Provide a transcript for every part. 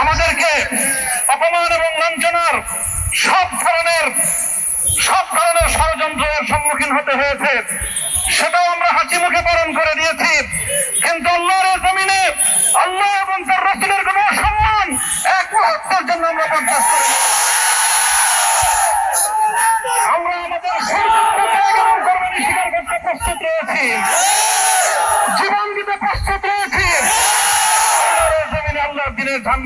আমাদেরকে অপমান এবং লাঞ্ছনার সব ধরনের সব ধরনের ষড়যন্ত্রের সম্মুখীন হতে হয়েছে। সেটাও আমরা হাসি মুখে পালন করে দিয়েছি। কিন্তু আল্লাহর জমিনে আল্লাহ এবং তার রসুলের কোন সম্মান এক মুহূর্তের জন্য আমরা বরদাস্ত করি আমরা আমাদের সর্বোচ্চ এবং স্বীকার করতে প্রস্তুত রয়েছি।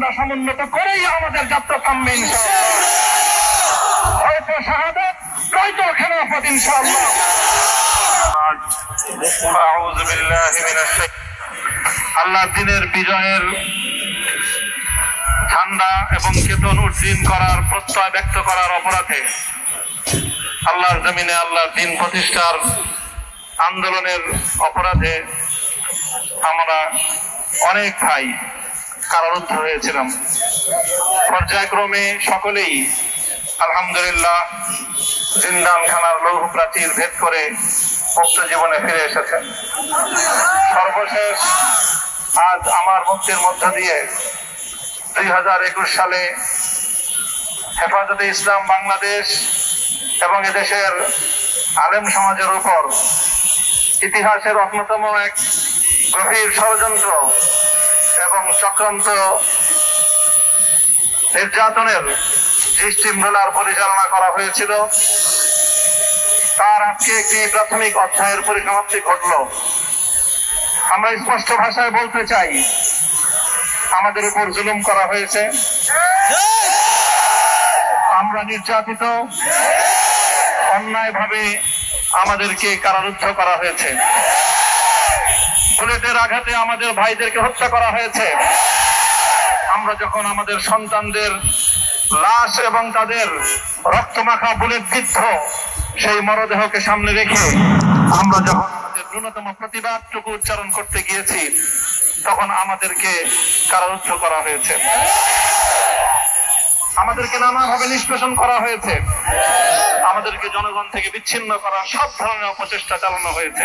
ঝান্ডা সমুন্নত করেই আমাদের যাত্রা থামবে হয়তো শাহাদাত, নয়তো খেলাফত আল্লাহ দিনের বিজয়ের ঠান্ডা এবং চেতন উদ্দিন করার প্রত্যয় ব্যক্ত করার অপরাধে আল্লাহর জমিনে আল্লাহর দিন প্রতিষ্ঠার আন্দোলনের অপরাধে আমরা অনেক ভাই কারারুদ্ধ হয়েছিলাম পর্যায়ক্রমে সকলেই আলহামদুলিল্লাহ জিন্দান খানার লৌহ প্রাচীর ভেদ করে মুক্ত জীবনে ফিরে এসেছেন। সর্বশেষ আজ আমার মুক্তির মধ্য দিয়ে দুই হাজার একুশ সালে হেফাজতে ইসলাম বাংলাদেশ এবং এদেশের আলেম সমাজের উপর ইতিহাসের অন্যতম এক গভীর ষড়যন্ত্র এবং চক্রান্ত নির্যাতনের দৃষ্টিমূলার পরিচালনা করা হয়েছিল। তার আজকে একটি প্রাথমিক অধ্যায়ের পরিসমাপ্তি ঘটল। আমরা স্পষ্ট ভাষায় বলতে চাই, আমাদের উপর জুলুম করা হয়েছে। আমরা নির্যাতিত। অন্যায়ভাবে আমাদেরকে কারারুদ্ধ করা হয়েছে। বুলেটের আঘাতে আমাদের ভাইদেরকে হত্যা করা হয়েছে। আমরা যখন আমাদের সন্তানদের লাশ এবং তাদের রক্তমাখা বুলেট বিদ্ধ সেই মরদেহকে সামনে রেখে আমরা যখন আমাদের ন্যূনতম প্রতিবাদটুকু উচ্চারণ করতে গিয়েছি, তখন আমাদেরকে কারারুদ্ধ করা হয়েছে। আমাদেরকে নানাভাবে নিষ্পেষণ করা হয়েছে। আমাদেরকে জনগণ থেকে বিচ্ছিন্ন করা সব ধরনের অপচেষ্টা চালানো হয়েছে।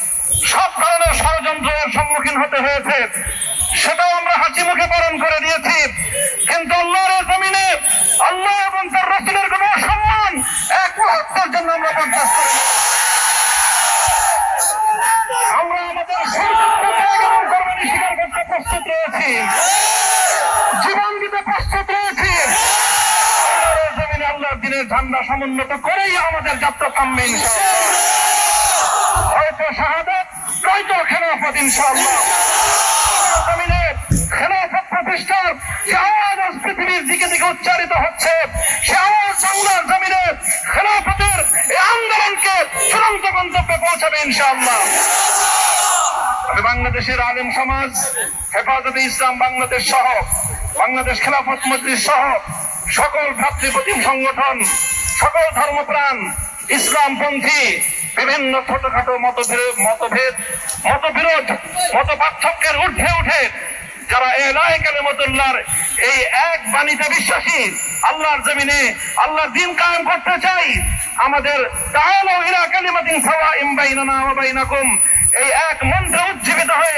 সব ধরনের ষড়যন্ত্রের সম্মুখীন হতে হয়েছে। সেটাও আমরা হাসি মুখে পালন করে দিয়েছি। কিন্তু আল্লাহর জমিনে আল্লাহ এবং তার রসুলের কোন সম্মান এক মুহূর্তের জন্য আমরা বরদাস্ত করি। আমরা ঝান্ডা সমুন্নত করেই আমাদের যাত্রা থামবে হয়তো শাহাদাত নয়তো খেলাফত, ইনশাআল্লাহ। খেলাফত প্রতিষ্ঠার যে পৃথিবীর দিকে দিকে উচ্চারিত হচ্ছে। সে আওয়াজ বাংলার জমিনে খেলাফতের এই আন্দোলনকে চূড়ান্ত গন্তব্যে পৌঁছাবে, ইনশাআল্লাহ। আমি বাংলাদেশের আলেম সমাজ, হেফাজতে ইসলাম বাংলাদেশ সহ, বাংলাদেশ খেলাফত মজলিস সহ, সকল ভ্রাতৃপ্রতিম সংগঠন, সকল ধর্মপ্রাণ, ইসলামপন্থী বিভিন্ন ছোটখাটো মতভেদ মতভেদ, মতবিরোধ মত পার্থক্যের উঠে উঠে যারা এ এলাহে কালেমতুল্লাহর এই এক বাণীতে বিশ্বাসী, আল্লাহর জমিনে আল্লাহর দিন কায়েম করতে চাই, আমাদের তাহলে ইলা কালিমাতিন সাওয়াইন বাইনানা ওয়া বাইনাকুম, এই এক মন্ত্রে উজ্জীবিত হয়ে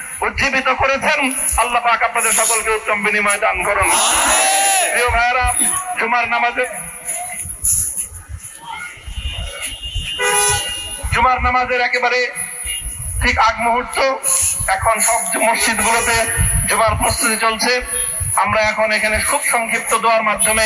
উজ্জীবিত করেছেন। আল্লাহ পাক আপনাদের সকলকে উত্তম বিনিময় দান করুন। প্রিয় ভাইয়েরা জুমার নামাজে জুমার নামাজের একেবারে ঠিক আগ মুহূর্ত। এখন সব মসজিদ গুলোতে জুমার প্রস্তুতি চলছে আমরা এখন এখানে খুব সংক্ষিপ্ত দোয়ার মাধ্যমে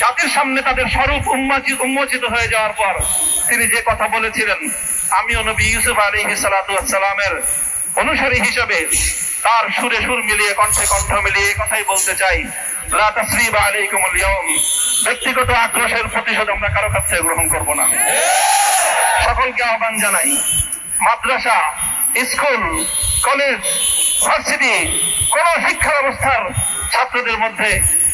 জাতির সামনে তাদের স্বরূপ উন্মোচিত উন্মোচিত হয়ে যাওয়ার পর তিনি যে কথা বলেছিলেন, আমিও নবী ইউসুফ আলাইহিস সালাতু ওয়াস সালামের অনুসারী হিসেবে তার সুরে সুর মিলিয়ে, কণ্ঠে কণ্ঠ মিলিয়ে এই কথাই বলতে চাই। ব্যক্তিগত আক্রোশের প্রতিশোধ আমরা কারও কাছ থেকে গ্রহণ করব না। সকলকে আহ্বান জানাই, মাদ্রাসা, স্কুল, কলেজ, ভার্সিটি, কোন শিক্ষা ব্যবস্থার ছাত্রদের মধ্যে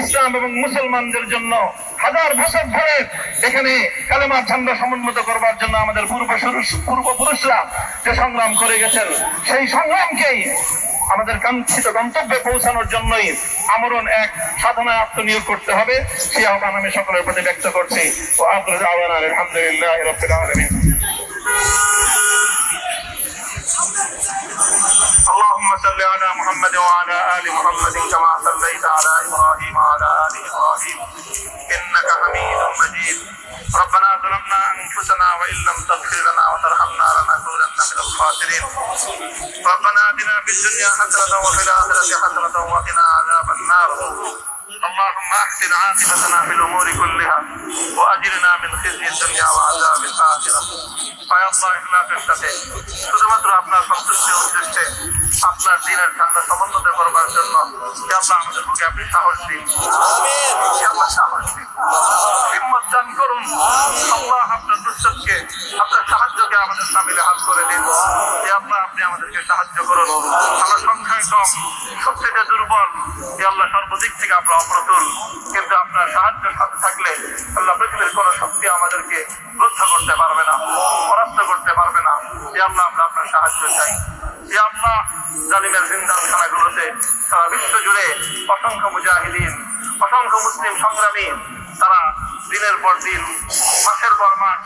ইসলাম এবং মুসলমানদের জন্য হাজার বছর ধরে এখানে কালেমার ঝান্ডা সমুন্নত করবার জন্য আমাদের পূর্বপুরুষ পূর্বপুরুষরা যে সংগ্রাম করে গেছেন, সেই সংগ্রামকেই আমাদের কাঙ্ক্ষিত গন্তব্যে পৌঁছানোর জন্যই আমরণ এক সাধনায় আত্মনিয়োগ করতে হবে। সেই আহ্বান আমি সকলের প্রতি ব্যক্ত করছি। ও আপনার আহ্বান আলহামদুলিল্লাহ রবিল আলমিন। وصل صل على محمد وعلى آل محمد كما صليت على إبراهيم وعلى آل إبراهيم. إنك حميد مجيد. ربنا ظلمنا أنفسنا وإن لم تغفر لنا وترحمنا لنكونن من الخاسرين. ربنا آتنا في الدنيا حسنة وفي الآخرة حسنة وقنا عذاب النار. اللهم أحسن عاقبتنا في الأمور كلها وأجرنا من خزي الدنيا وعذاب الآخرة. শুধুমাত্র আপনার সন্তুষ্টির উদ্দেশ্যে আপনার দিনের ঠান্ডা সমন্বয় করবার জন্য আল্লাহ আমাদের বুকে আপনি সাহস। দিন আল্লাহ সাহস। দিন হিম্মত করুন আপনার দুঃসবকে আপনার সাহায্যকে আমাদের সামিলে হাত করে দিন। যে আপনি আমাদেরকে সাহায্য করুন। আমরা সংখ্যায় কম শক্তিতে দুর্বল। যে আল্লাহ সর্বদিক থেকে আমরা অপ্রতুল। কিন্তু আপনার সাহায্য সাথে থাকলে আল্লাহ পৃথিবীর কোন শক্তি আমাদেরকে রুদ্ধ করতে পারবে না। পরাস্ত করতে পারবে না। যে আল্লাহ আমরা আপনার সাহায্য চাই। যে আল্লাহ জালিমের জিন্দাখানাগুলোতে সারা বিশ্ব জুড়ে অসংখ্য মুজাহিদিন, অসংখ্য মুসলিম সংগ্রামী, তারা দিনের পর দিন, মাসের পর মাস,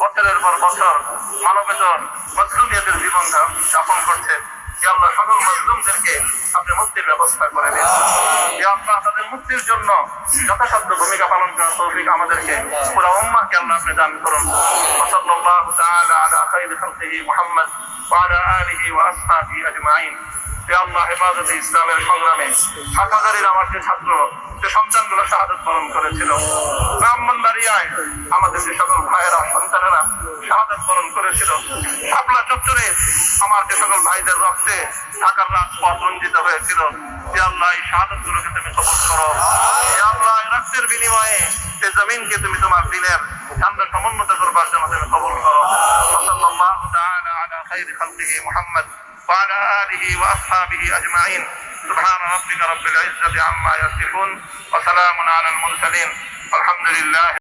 বছরের পর বছর মানবেতর মজলুমিয়াদের জীবন যাপন করছে। আল্লাহ সকল মজলুমদেরকে সাথে মুক্তির ব্যবস্থা করে দেন। আল্লাহ। তাদের মুক্তির জন্য যথাসাধ্য ভূমিকা পালন করার তৌফিক আমাদেরকে পুরা উম্মাকে আল্লাহ আপনি দান করুন। ওসল্লাল্লাহু তাআলা আলা খাইরি খালকিহি মুহাম্মদ ওয়া আলা আলিহি ওয়া আসহাবিহি আজমাইন। সংগ্রামে আমার যে ছাত্র করেছিল। আমাদের যে সকল সন্তানেরা শাহাদত বরণ করেছিল। আমার যে সকল ভাইদের রক্তে ঢাকার রাজপথ রঞ্জিত হয়েছিল যে আল্লাহ এই শাহাদত গুলোকে তুমি কবল করো যে আল্লাহ এই রক্তের বিনিময়ে এই জমিনকে তুমি তোমার দিনের ঠান্ডা সমুন্নত করবার জন্য তুমি কবল করো সাল্লাল্লাহু তাআলা আলা খাইরি খালকিহি মুহাম্মদ وعلى آله وأصحابه أجمعين سبحان ربك رب العزة عما يصفون وسلام على المرسلين والحمد لله